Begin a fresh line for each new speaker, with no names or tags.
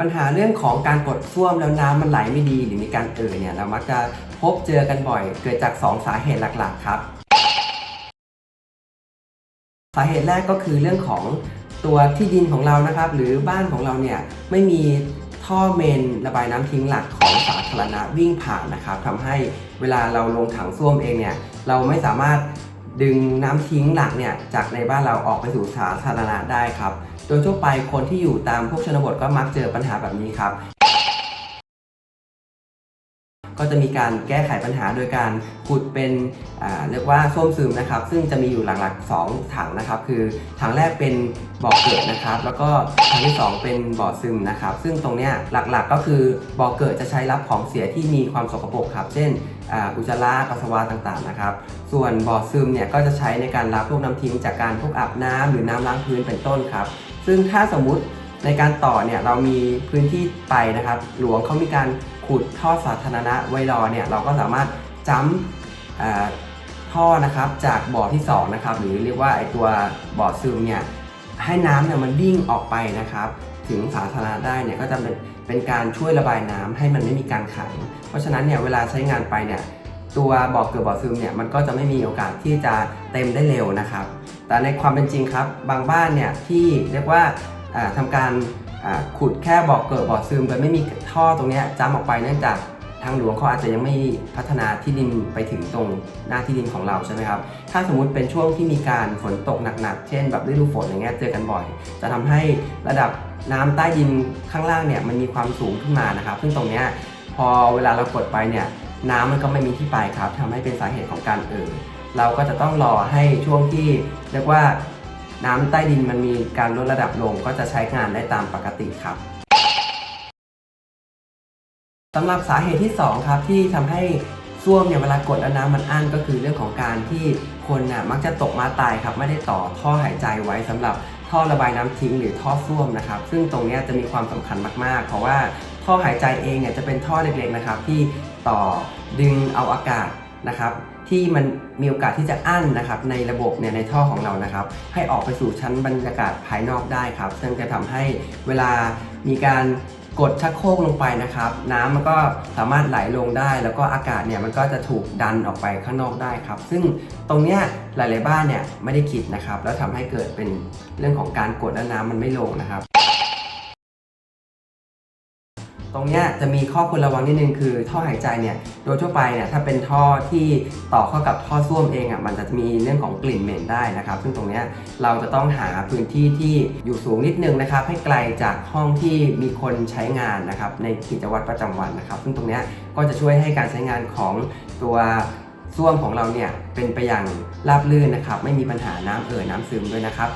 ปัญหาเรื่องของการกดส้วมแล้วน้ำมันไหลไม่ดี หรือมีการเอ่อเนี่ยเรามักจะพบเจอกันบ่อย เกิดจาก 2 สาเหตุหลักๆครับ สาเหตุแรกก็คือเรื่องของตัวที่ดินของเรานะครับ หรือบ้านของเราเนี่ยไม่มีท่อเมนระบายน้ำทิ้งหลักของสาธารณะวิ่งผ่านนะครับทำให้เวลาเราลงถังส้วมเองเนี่ยเราไม่สามารถ ดึงน้ำทิ้งหลักเนี่ยจากในบ้านเราออกไปสู่สาธารณะได้ครับ โดยทั่วไปคนที่อยู่ตามพวกชนบทก็มักเจอปัญหาแบบนี้ครับ ก็จะมีการแก้ไขปัญหาโดยการขุดเป็นเรียกว่าส้วมซึมนะครับ ซึ่งจะมีอยู่หลักๆ 2 ถังนะครับ คือถังแรกเป็นบ่อเกิดนะครับ แล้วก็ถังที่ 2 เป็นบ่อซึมนะครับ ซึ่งตรงเนี้ยหลักๆ ก็คือบ่อเกิดจะใช้รับของเสียที่มีความสกปรกครับ เช่น อุจจาระปัสสาวะต่างๆนะครับ ส่วนบ่อซึมเนี่ยก็จะใช้ในการรับพวกน้ำทิ้งจากการพวกอาบน้ำหรือน้ำล้างพื้นเป็นต้นครับ ซึ่งถ้าสมมุติในการต่อเนี่ยเรามีพื้นที่ไปนะครับ หลวงเขามีการขุดท่อสาธารณะไว้รอเนี่ยเราก็สามารถจ้ำท่อนะครับจากบ่อที่สองนะครับหรือเรียกว่าไอตัวบ่อซึมเนี่ยให้น้ำเนี่ยมันวิ่งออกไปนะครับ ถึงสาธารณะได้เนี่ยก็จะเป็นเป็นการช่วยระบายน้ำให้มันไม่มีการขัง เพราะฉะนั้นเนี่ยเวลาใช้งานไปเนี่ยตัวบ่อเกิดบ่อซึมเนี่ยมันก็จะไม่มีโอกาสที่จะเต็มได้เร็วนะครับ แต่ในความเป็นจริงครับ บางบ้านเนี่ยที่เรียกว่าทำทำการขุดแค่บ่อเกิดบ่อซึมโดยไม่มีท่อตรงเนี้ยจ้ำออกไปเนื่องจากางหลวงเขาอาจจะยังไม่พัฒนาที่ดินไปถึงตรงหน้าที่ดินของเราใช่ไหมครับ ถ้าสมมุติเป็นช่วงที่มีการฝนตกหนักๆ เช่น แบบฤดูฝนอย่างเงี้ยเจอกันบ่อย จะทำให้ระดับน้ำใต้ดินข้างล่างเนี่ยมันมีความสูงขึ้นมานะครับ ซึ่งตรงเนี้ยพอเวลาเรากดไปเนี่ยน้ำมันก็ไม่มีที่ไปครับทำให้เป็นสาเหตุของการเอ่อเราก็จะต้องรอให้ช่วงที่เรียกว่าน้ำใต้ดินมันมีการลดระดับลงก็จะใช้งานได้ตามปกติครับ สำหรับสาเหตุที่ 2 ครับ ที่ทำให้ส้วมเนี่ยเวลากดแล้วน้ำมันอั้นก็คือเรื่องของการที่คนน่ะมักจะตกมาตายครับ ไม่ได้ต่อท่อหายใจไว้สำหรับท่อระบายน้ำทิ้งหรือท่อส้วมนะครับ ซึ่งตรงนี้จะมีความสำคัญมากๆ เพราะว่าท่อหายใจเองเนี่ยจะเป็นท่อเล็กๆนะครับที่ต่อดึงเอาอากาศนะครับที่มันมีโอกาสที่จะอั้นนะครับในระบบเนี่ยในท่อของเรานะครับ ให้ออกไปสู่ชั้นบรรยากาศภายนอกได้ครับ ซึ่งจะทำให้เวลามีการ กดชักโครกลงไปนะครับ น้ำมันก็สามารถไหลลงได้ แล้วก็อากาศเนี่ยมันก็จะถูกดันออกไปข้างนอกได้ครับ ซึ่งตรงเนี้ยหลาย ๆ บ้านเนี่ยไม่ได้คิดนะครับ แล้วทำให้เกิดเป็นเรื่องของการกดแล้วน้ำมันไม่ลงนะครับ ตรงเนี้ยจะมีข้อควรระวังนิดนึงคือท่อหายใจเนี่ยโดยทั่วไปเนี่ยถ้าเป็นท่อที่ต่อเข้ากับท่อส้วมเองอะมันจะมีเรื่องของกลิ่นเหม็นได้นะครับ ซึ่งตรงเนี้ยเราจะต้องหาพื้นที่ที่อยู่สูงนิดนึงนะครับ ให้ไกลจากห้องที่มีคนใช้งานนะครับในกิจวัตรประจำวันนะครับ ซึ่งตรงเนี้ยก็จะช่วยให้การใช้งานของตัวส้วมของเราเนี่ยเป็นไปอย่างราบรื่นนะครับ ไม่มีปัญหาน้ำเอ่อน้ำซึมด้วยนะครับ